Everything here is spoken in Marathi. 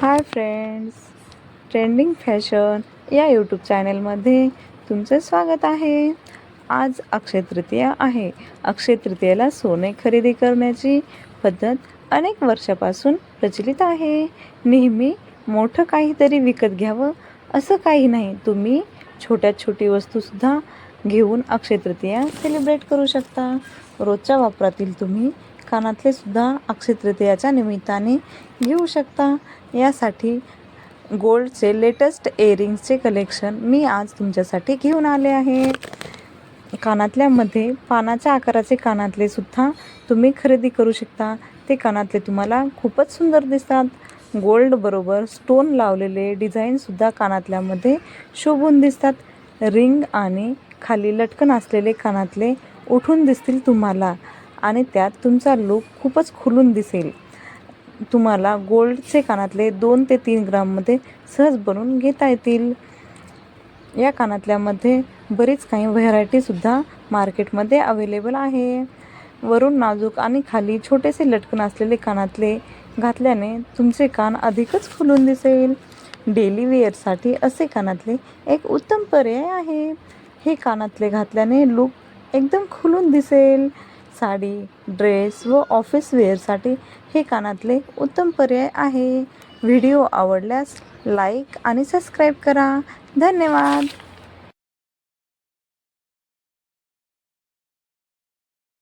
हाय फ्रेंड्स ट्रेंडिंग फॅशन या यूट्यूब चॅनलमध्ये तुमचं स्वागत आहे. आज अक्षय तृतीया आहे. अक्षय तृतीयेला सोने खरेदी करण्याची पद्धत अनेक वर्षापासून प्रचलित आहे. नेहमी मोठं काहीतरी विकत घ्यावं असं काही नाही. तुम्ही छोट्यात छोटी वस्तूसुद्धा घेऊन अक्षय तृतीया सेलिब्रेट करू शकता. रोजच्या वापरातील तुम्ही कानातले सुद्धा अक्षय तृतीयाच्या निमित्ताने घेऊ शकता. यासाठी गोल्डचे लेटेस्ट एअरिंग्सचे कलेक्शन मी आज तुमच्यासाठी घेऊन आले आहे. कानातल्यामध्ये पानाच्या आकाराचे कानातले सुद्धा तुम्ही खरेदी करू शकता. ते कानातले तुम्हाला खूपच सुंदर दिसतात. गोल्ड बरोबर स्टोन लावलेले डिझाईनसुद्धा कानातल्यामध्ये शोभून दिसतात. रिंग आणि खाली लटकन असलेले कानातले उठून दिसतील तुम्हाला. आणि त्यात तुमचा लूक खूपच खुलून दिसेल. तुम्हाला गोल्डचे कानातले दोन ते तीन ग्राममध्ये सहज बनवून घेता येतील. या कानातल्यामध्ये बरीच काही व्हरायटीसुद्धा मार्केटमध्ये अवेलेबल आहे. वरून नाजूक आणि खाली छोटेसे लटकन असलेले कानातले घातल्याने तुमचे कान अधिकच खुलून दिसेल. डेली वेअरसाठी असे कानातले एक उत्तम पर्याय आहे. हे कानातले घातल्याने लूक एकदम खुलून दिसेल. साडी ड्रेस व ऑफिस वेअरसाठी हे कानातले उत्तम पर्याय आहे. व्हिडिओ आवडल्यास लाईक आणि सबस्क्राईब करा. धन्यवाद.